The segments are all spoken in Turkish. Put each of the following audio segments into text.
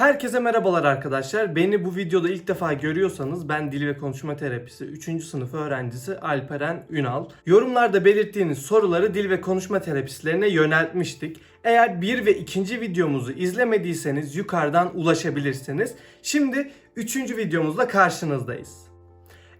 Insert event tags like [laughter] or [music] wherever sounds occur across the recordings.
Herkese merhabalar arkadaşlar. Beni bu videoda ilk defa görüyorsanız ben dil ve konuşma terapisi 3. sınıf öğrencisi Alperen Ünal. Yorumlarda belirttiğiniz soruları dil ve konuşma terapistlerine yöneltmiştik. Eğer bir ve ikinci videomuzu izlemediyseniz yukarıdan ulaşabilirsiniz. Şimdi üçüncü videomuzla karşınızdayız.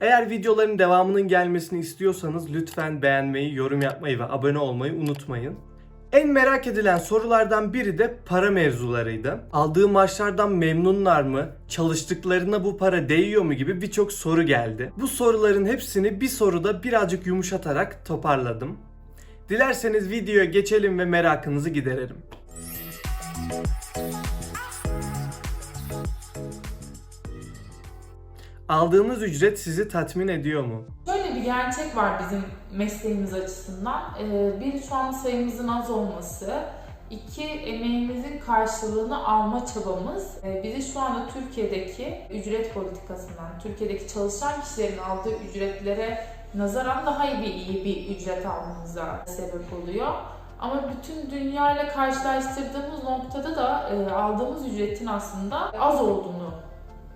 Eğer videoların devamının gelmesini istiyorsanız lütfen beğenmeyi, yorum yapmayı ve abone olmayı unutmayın. En merak edilen sorulardan biri de para mevzularıydı. Aldığı maaşlardan memnunlar mı? Çalıştıklarına bu para değiyor mu gibi birçok soru geldi. Bu soruların hepsini bir soruda birazcık yumuşatarak toparladım. Dilerseniz videoya geçelim ve merakınızı giderelim. Aldığınız ücret sizi tatmin ediyor mu? Şöyle bir gerçek var bizim mesleğimiz açısından. Ee, Bir, şu an sayımızın az olması. iki emeğimizin karşılığını alma çabamız e, bizi şu anda Türkiye'deki ücret politikasından, Türkiye'deki çalışan kişilerin aldığı ücretlere nazaran daha iyi bir, iyi bir ücret almamıza sebep oluyor. Ama bütün dünya ile karşılaştırdığımız noktada da e, aldığımız ücretin aslında az olduğunu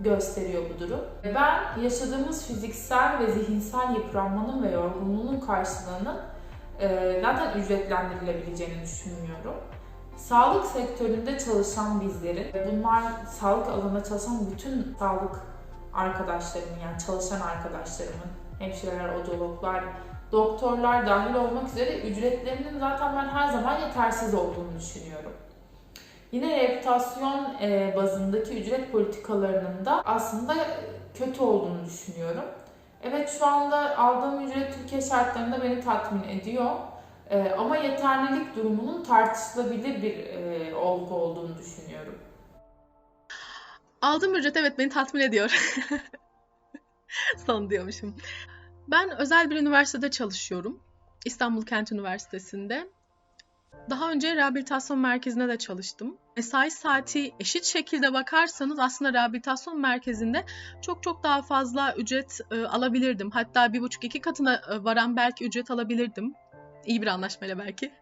gösteriyor bu durum. Ben yaşadığımız fiziksel ve zihinsel yıpranmanın ve yorgunluğun karşılığının e, zaten ücretlendirilebileceğini düşünmüyorum. Sağlık sektöründe çalışan bizlerin, bunlar sağlık alanında çalışan bütün sağlık arkadaşlarımın yani çalışan arkadaşlarımın, hemşireler, odologlar, doktorlar dahil olmak üzere ücretlerinin zaten ben her zaman yetersiz olduğunu düşünüyorum. Yine reputasyon e, bazındaki ücret politikalarının da aslında kötü olduğunu düşünüyorum. Evet şu anda aldığım ücret Türkiye şartlarında beni tatmin ediyor. E, ama yeterlilik durumunun tartışılabilir bir e, olgu olduğunu düşünüyorum. Aldığım ücret evet beni tatmin ediyor. [laughs] Son diyormuşum. Ben özel bir üniversitede çalışıyorum. İstanbul Kent Üniversitesi'nde. Daha önce rehabilitasyon merkezinde de çalıştım. Mesai saati eşit şekilde bakarsanız aslında rehabilitasyon merkezinde çok çok daha fazla ücret e, alabilirdim. Hatta bir buçuk iki katına e, varan belki ücret alabilirdim. İyi bir anlaşmayla belki.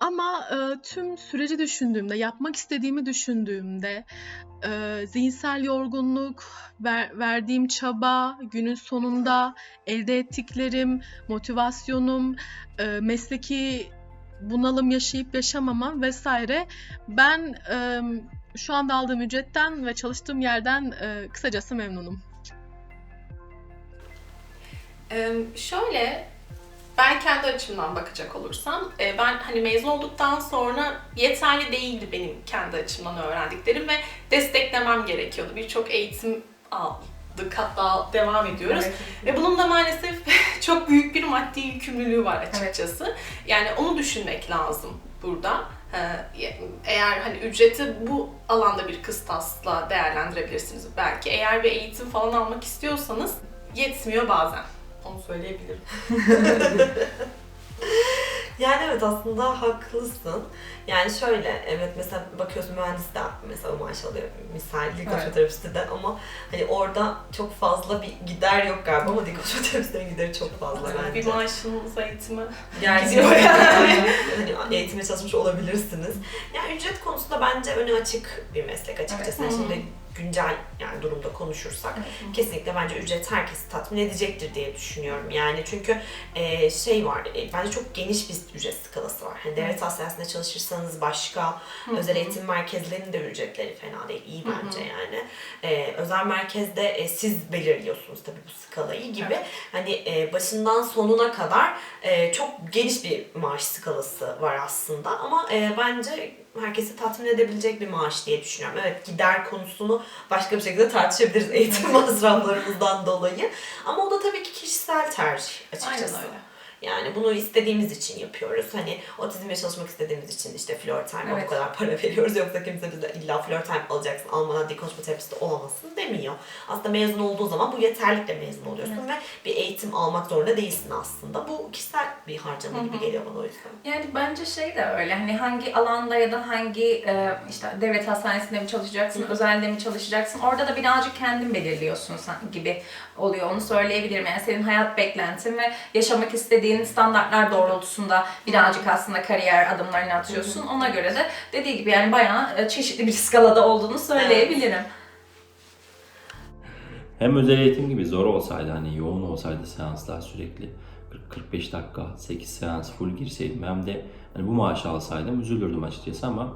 Ama e, tüm süreci düşündüğümde, yapmak istediğimi düşündüğümde, e, zihinsel yorgunluk, ver- verdiğim çaba, günün sonunda elde ettiklerim, motivasyonum, e, mesleki bunalım yaşayıp yaşamamam vesaire. Ben e, şu anda aldığım ücretten ve çalıştığım yerden e, kısacası memnunum. Ee, şöyle, ben kendi açımdan bakacak olursam, ben hani mezun olduktan sonra yeterli değildi benim kendi açımdan öğrendiklerim ve desteklemem gerekiyordu. Birçok eğitim aldık, hatta devam ediyoruz. Ve bunun da maalesef [laughs] çok büyük bir maddi yükümlülüğü var açıkçası. Yani onu düşünmek lazım burada. Ee, Eğer hani ücreti bu alanda bir kıstasla değerlendirebilirsiniz belki. Eğer bir eğitim falan almak istiyorsanız yetmiyor bazen. Onu söyleyebilirim. [laughs] Yani evet aslında haklısın. Yani şöyle evet mesela bakıyorsun mühendis de mesela maaş alıyor misal dikoterapisti de ama hani orada çok fazla bir gider yok galiba ama dikoterapistin gideri çok fazla bence. bir maaşınız eğitimi gidiyor yani. hani eğitimde çalışmış olabilirsiniz. Yani ücret konusunda bence önü açık bir meslek açıkçası. Evet. Şimdi güncel yani durumda konuşursak kesinlikle bence ücret herkesi tatmin edecektir diye düşünüyorum. Yani çünkü e, şey var, e, bence çok geniş bir ücret skalası var. Hani devlet hastanesinde çalışırsanız başka, özel eğitim merkezlerinin de ücretleri fena değil, iyi bence yani. E, özel merkezde e, siz belirliyorsunuz tabii bu skalayı gibi. Evet. Hani e, başından sonuna kadar e, çok geniş bir maaş skalası var aslında ama e, bence herkesi tatmin edebilecek bir maaş diye düşünüyorum. Evet gider konusunu başka bir şekilde tartışabiliriz [laughs] eğitim masraflarımızdan dolayı. Ama o da tabii ki kişisel tercih açıkçası. Aynen öyle. Yani bunu istediğimiz için yapıyoruz. Hani otizmle çalışmak istediğimiz için işte floor time'a Evet. bu kadar para [laughs] veriyoruz. Yoksa kimse bize illa floor time alacaksın, almadan dil konuşma terapisti olamazsın demiyor. Aslında mezun olduğu zaman bu yeterlikle mezun oluyorsun ve bir eğitim almak zorunda değilsin aslında. Bu kişisel bir harcama gibi geliyor bana o yüzden. Yani bence şey de öyle hani hangi alanda ya da hangi e, işte devlet hastanesinde mi çalışacaksın, özelde mi çalışacaksın orada da birazcık kendin belirliyorsun sen gibi oluyor onu söyleyebilirim. Yani senin hayat beklentin ve yaşamak istediğin standartlar doğrultusunda birazcık aslında kariyer adımlarını atıyorsun. Ona göre de dediği gibi yani bayağı e, çeşitli bir skalada olduğunu söyleyebilirim. Hem özel eğitim gibi zor olsaydı hani yoğun olsaydı seanslar sürekli 40-45 dakika 8 seans full girseydim hem de hani bu maaşı alsaydım üzülürdüm açıkçası ama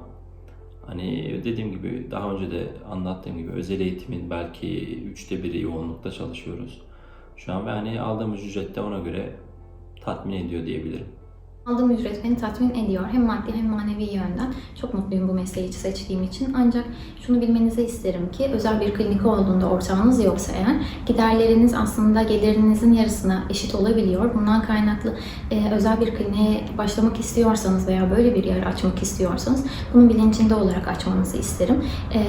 hani dediğim gibi daha önce de anlattığım gibi özel eğitimin belki üçte biri yoğunlukta çalışıyoruz. Şu an ve hani aldığımız ücret de ona göre tatmin ediyor diyebilirim. Aldığım ücret beni tatmin ediyor. Hem maddi hem manevi yönden. Çok mutluyum bu mesleği seçtiğim için. Ancak şunu bilmenizi isterim ki özel bir klinik olduğunda ortağınız yoksa eğer giderleriniz aslında gelirinizin yarısına eşit olabiliyor. Bundan kaynaklı e, özel bir kliniğe başlamak istiyorsanız veya böyle bir yer açmak istiyorsanız bunun bilincinde olarak açmanızı isterim. E,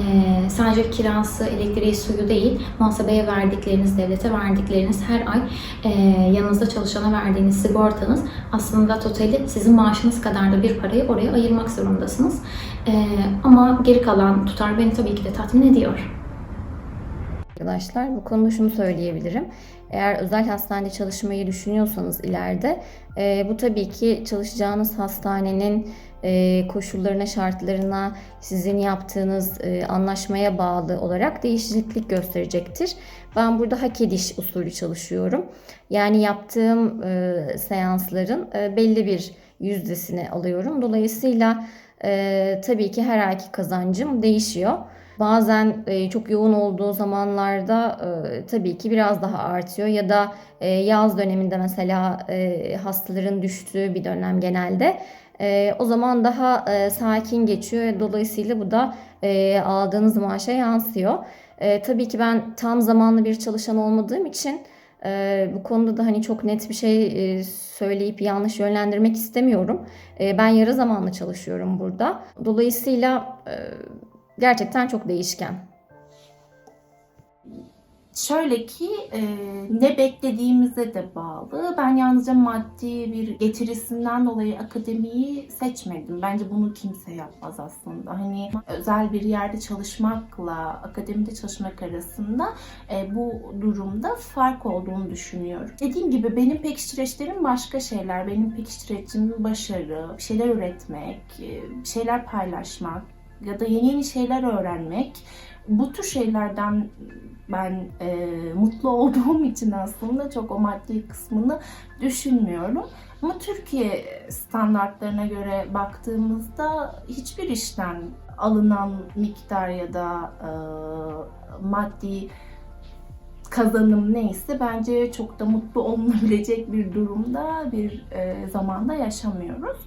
sadece kirası, elektriği, suyu değil, muhasebeye verdikleriniz, devlete verdikleriniz her ay e, yanınızda çalışana verdiğiniz sigortanız aslında totali sizin maaşınız kadar da bir parayı oraya ayırmak zorundasınız. Ee, ama geri kalan tutar beni tabii ki de tatmin ediyor. Arkadaşlar bu konuda şunu söyleyebilirim. Eğer özel hastanede çalışmayı düşünüyorsanız ileride e, bu tabii ki çalışacağınız hastanenin koşullarına, şartlarına, sizin yaptığınız e, anlaşmaya bağlı olarak değişiklik gösterecektir. Ben burada hak ediş usulü çalışıyorum. Yani yaptığım e, seansların e, belli bir yüzdesini alıyorum. Dolayısıyla e, tabii ki her ayki kazancım değişiyor. Bazen e, çok yoğun olduğu zamanlarda e, tabii ki biraz daha artıyor ya da e, yaz döneminde mesela e, hastaların düştüğü bir dönem genelde. E, o zaman daha e, sakin geçiyor. Dolayısıyla bu da e, aldığınız maaşa yansıyor. E, tabii ki ben tam zamanlı bir çalışan olmadığım için e, bu konuda da hani çok net bir şey e, söyleyip yanlış yönlendirmek istemiyorum. E, ben yarı zamanlı çalışıyorum burada. Dolayısıyla e, gerçekten çok değişken. Şöyle ki e, ne beklediğimize de bağlı. Ben yalnızca maddi bir getirisinden dolayı akademiyi seçmedim. Bence bunu kimse yapmaz aslında. Hani özel bir yerde çalışmakla akademide çalışmak arasında e, bu durumda fark olduğunu düşünüyorum. Dediğim gibi benim pekiştireçlerim başka şeyler. Benim pekiştirecim başarı, bir şeyler üretmek, e, bir şeyler paylaşmak ya da yeni yeni şeyler öğrenmek. Bu tür şeylerden ben e, mutlu [laughs] olduğum için aslında çok o maddi kısmını düşünmüyorum. Ama Türkiye standartlarına göre baktığımızda hiçbir işten alınan miktar ya da e, maddi kazanım neyse bence çok da mutlu [laughs] olunabilecek bir durumda bir e, zamanda yaşamıyoruz.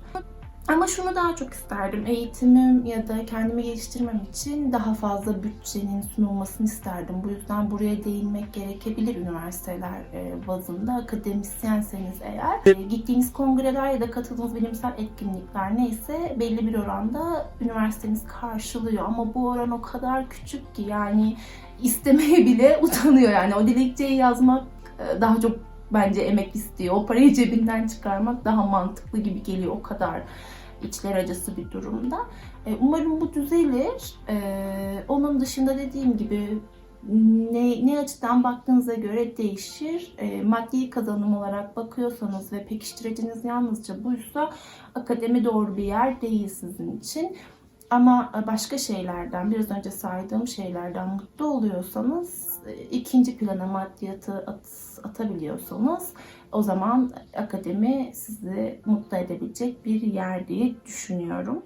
Ama şunu daha çok isterdim. Eğitimim ya da kendimi geliştirmem için daha fazla bütçenin sunulmasını isterdim. Bu yüzden buraya değinmek gerekebilir üniversiteler e, bazında. Akademisyenseniz eğer. E, Gittiğiniz kongreler ya da katıldığınız bilimsel etkinlikler neyse belli bir oranda üniversiteniz karşılıyor. Ama bu oran o kadar küçük ki yani istemeye [laughs] bile utanıyor. Yani o dilekçeyi yazmak e, daha çok bence emek istiyor. O parayı cebinden çıkarmak daha mantıklı gibi geliyor. O kadar içler acısı bir durumda. E, Umarım bu düzelir. E, Onun dışında dediğim gibi ne, ne açıdan baktığınıza göre değişir. E, maddi kazanım olarak bakıyorsanız ve pekiştiriciniz yalnızca buysa akademi doğru bir yer değil sizin için. Ama başka şeylerden, biraz önce saydığım şeylerden mutlu oluyorsanız, e, ikinci plana maddiyatı at, atabiliyorsanız o zaman akademi sizi mutlu edebilecek bir yer diye düşünüyorum.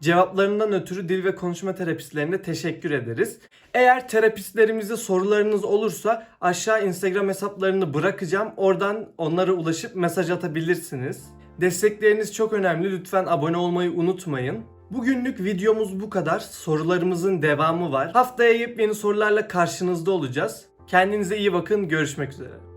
Cevaplarından ötürü dil ve konuşma terapistlerine teşekkür ederiz. Eğer terapistlerimize sorularınız olursa aşağı Instagram hesaplarını bırakacağım. Oradan onlara ulaşıp mesaj atabilirsiniz. Destekleriniz çok önemli. Lütfen abone olmayı unutmayın. Bugünlük videomuz bu kadar. Sorularımızın devamı var. Haftaya yepyeni sorularla karşınızda olacağız. Kendinize iyi bakın. Görüşmek üzere.